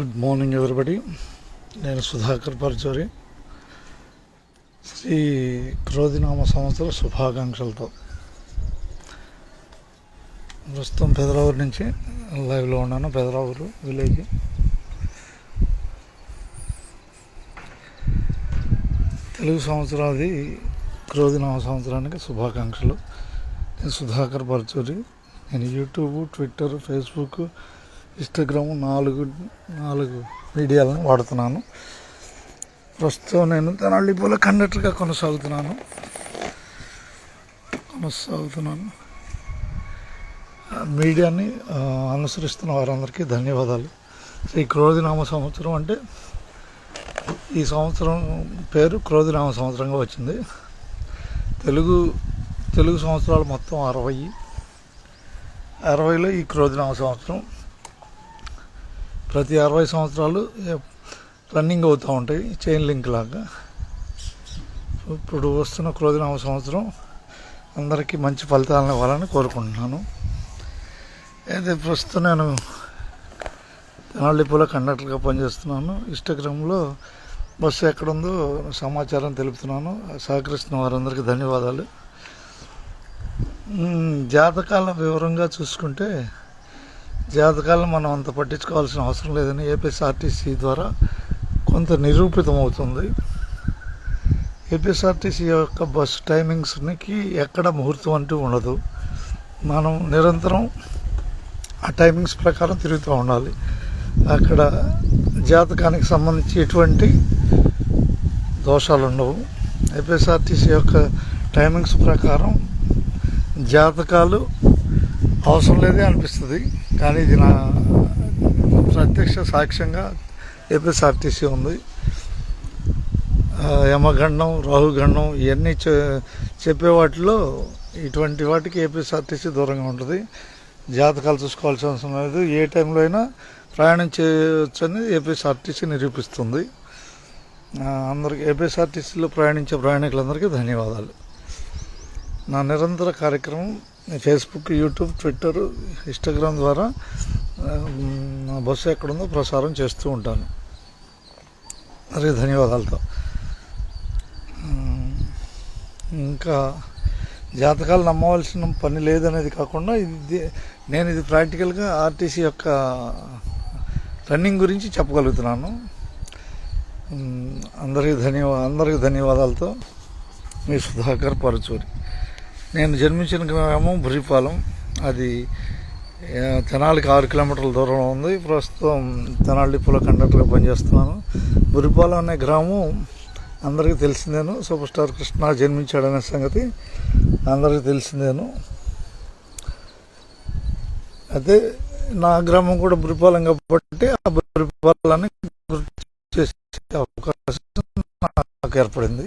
Good morning everybody? నేను సుధాకర్ పరచూరి శ్రీ క్రోధినామ సంవత్సర శుభాకాంక్షలతో. ప్రస్తుతం పెదరావూరు నుంచి లైవ్లో ఉన్నాను పెదరావూరు విలేజ్. తెలుగు సంవత్సరాది క్రోధినామ సంవత్సరానికి శుభాకాంక్షలు. నేను సుధాకర్ పరచూరి నేను యూట్యూబ్ ట్విట్టర్ ఫేస్బుక్ ఇన్స్టాగ్రామ్ నాలుగు నాలుగు మీడియాలను వాడుతున్నాను. ప్రస్తుతం నేను తెనాలిపోలో కండక్టర్గా కొనసాగుతున్నాను. కొనసాగుతున్నాను. మీడియాని అనుసరిస్తున్న వారందరికీ ధన్యవాదాలు. శ్రీ క్రోధినామ సంవత్సరం అంటే ఈ సంవత్సరం పేరు క్రోధినామ సంవత్సరంగా వచ్చింది. తెలుగు తెలుగు సంవత్సరాలు మొత్తం అరవై. అరవైలో ఈ క్రోధినామ సంవత్సరం ప్రతి అరవై సంవత్సరాలు రన్నింగ్ అవుతూ ఉంటాయి చైన్ లింక్ లాగా. ఇప్పుడు వస్తున్న క్రోధినామ సంవత్సరం అందరికీ మంచి ఫలితాలను ఇవ్వాలని కోరుకుంటున్నాను. అయితే ప్రస్తుతం నేను తెనాలిపూల కండక్టర్గా పనిచేస్తున్నాను. ఇన్స్టాగ్రామ్లో బస్సు ఎక్కడుందో సమాచారం తెలుపుతున్నాను. సహకరిస్తున్న వారందరికీ ధన్యవాదాలు. జాతకాల వివరంగా చూసుకుంటే జాతకాలను మనం అంత పట్టించుకోవాల్సిన అవసరం లేదని ఏపీఎస్ఆర్టీసీ ద్వారా కొంత నిరూపితమవుతుంది. ఏపీఎస్ఆర్టీసీ యొక్క బస్సు టైమింగ్స్కి ఎక్కడ ముహూర్తం అంటూ ఉండదు. మనం నిరంతరం ఆ టైమింగ్స్ ప్రకారం తిరుగుతూ ఉండాలి. అక్కడ జాతకానికి సంబంధించి ఎటువంటి దోషాలు ఉండవు. ఏపీఎస్ఆర్టీసీ యొక్క టైమింగ్స్ ప్రకారం జాతకాలు అవసరం లేదే అనిపిస్తుంది. కానీ ఇది నా ప్రత్యక్ష సాక్ష్యంగా ఏపీఎస్ఆర్టీసీ ఉంది. యమగండం రాహుగండం ఇవన్నీ చె చెప్పే వాటిలో ఇటువంటి వాటికి ఏపీఎస్ఆర్టీసీ దూరంగా ఉంటుంది. జాతకాలు చూసుకోవాల్సిన అవసరం లేదు. ఏ టైంలో అయినా ప్రయాణం చేయవచ్చని ఏపీఎస్ఆర్టీసీ నిరూపిస్తుంది. అందరికీ అందరికి ఏపీఎస్ఆర్టీసీలో ప్రయాణించే ప్రయాణికులందరికీ ధన్యవాదాలు. నా నిరంతర కార్యక్రమం ఫేస్బుక్ యూట్యూబ్ ట్విట్టర్ ఇన్స్టాగ్రామ్ ద్వారా నా బస్సు ఎక్కడుందో ప్రసారం చేస్తూ ఉంటాను. మరి ధన్యవాదాలతో. ఇంకా జాతకాలు నమ్మవలసిన పని లేదనేది కాకుండా ఇది నేను ఇది ప్రాక్టికల్గా ఆర్టీసీ యొక్క రన్నింగ్ గురించి చెప్పగలుగుతున్నాను. అందరికీ ధన్యవా అందరికీ ధన్యవాదాలతో మీ సుధాకర్ పరచూరి. నేను జన్మించిన గ్రామం బురిపాలెం అది తెనాలికి ఆరు కిలోమీటర్ల దూరంలో ఉంది. ప్రస్తుతం తెనాలి డిపోలో కండక్టర్గా పనిచేస్తున్నాను. బురిపాలెం అనే గ్రామం అందరికీ తెలిసిందేను. సూపర్ స్టార్ కృష్ణ జన్మించాడనే సంగతి అందరికీ తెలిసిందేను. అయితే నా గ్రామం కూడా బురిపాలెం కాబట్టి ఆ బురిపాలెన్ని గుర్తు చేసే అవకాశం నాకు ఏర్పడింది.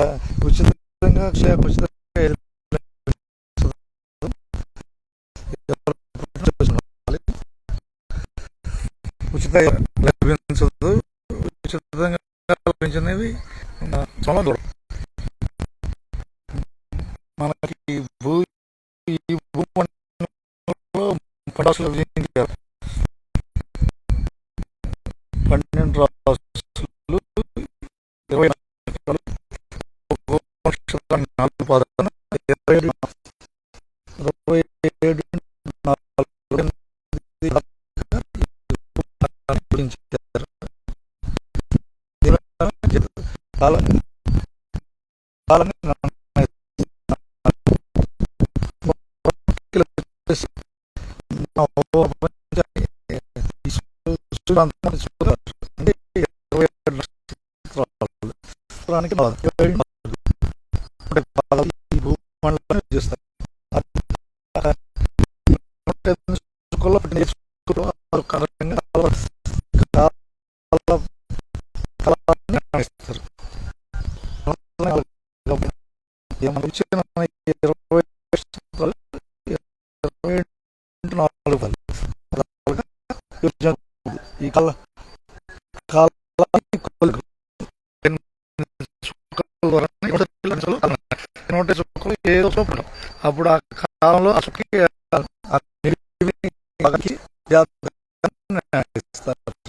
ఉచితంగా ఉచితంగా ఉచితంగా లభించదు. ఉచితంగా లభించినవి చాలా దూరం. మనకి భూ ఈ భూమి పటాసులు చూడంతా చూడాలి. అంటే ఇరవై ఏడు నక్షత్రాలు. ఏదో అప్పుడు ఆ కాలంలో అసలు Bak ki ya ben